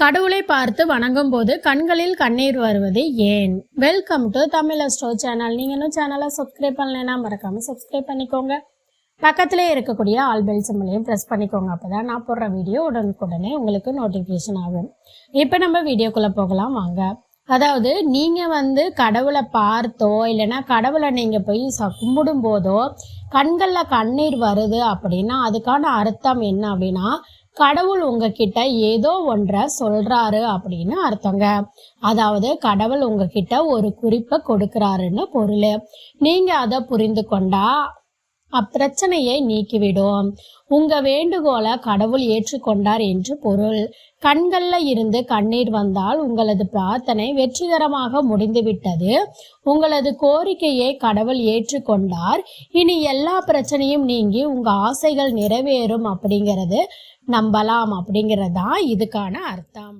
கடவுளை பார்த்து வணங்கும் போது கண்களில் கண்ணீர் வருவது ஏன்? வெல்கம் டு தமிழ் ஸ்டோ சேனல் நீங்க இன்னும் சேனலை சப்ஸ்கிரைப் பண்ணலைன்னா மறக்காம சப்ஸ்கிரைப் பண்ணிக்கோங்க. பக்கத்திலே இருக்கக்கூடிய ஆல் பெல் சிம்பிளையும் ப்ரெஸ் பண்ணிக்கோங்க. அப்பதான் நான் போடுற வீடியோ உடனுக்குடனே உங்களுக்கு நோட்டிஃபிகேஷன் ஆகும். இப்போ நம்ம வீடியோக்குள்ள போகலாம். வாங்க. அதாவது நீங்க வந்து கடவுளை பார்த்தோ இல்லைன்னா கடவுளை நீங்க போய் ச- கும்பிடும் போதோ கண்களில் கண்ணீர் வருது அப்படின்னா அதுக்கான அர்த்தம் என்ன அப்படின்னா கடவுள் உங்ககிட்ட ஏதோ ஒன்றை சொல்றாரு அப்படின்னு அர்த்தங்க. அதாவது கடவுள் உங்ககிட்ட ஒரு குறிப்பை கொடுக்கறாருன்னு பொருள். நீங்க அதை புரிந்து கொண்டா அப்பிரச்சனையை நீக்கிவிடும். உங்க வேண்டுகோளை கடவுள் ஏற்றுக்கொண்டார் என்று பொருள். கண்கள்ல இருந்து கண்ணீர் வந்தால் உங்களது பிரார்த்தனை வெற்றிகரமாக முடிந்துவிட்டது. உங்களது கோரிக்கையை கடவுள் ஏற்றுக்கொண்டார். இனி எல்லா பிரச்சனையும் நீங்கி உங்க ஆசைகள் நிறைவேறும் அப்படிங்கிறது நம்பலாம் அப்படிங்கிறது தான் இதுக்கான அர்த்தம்.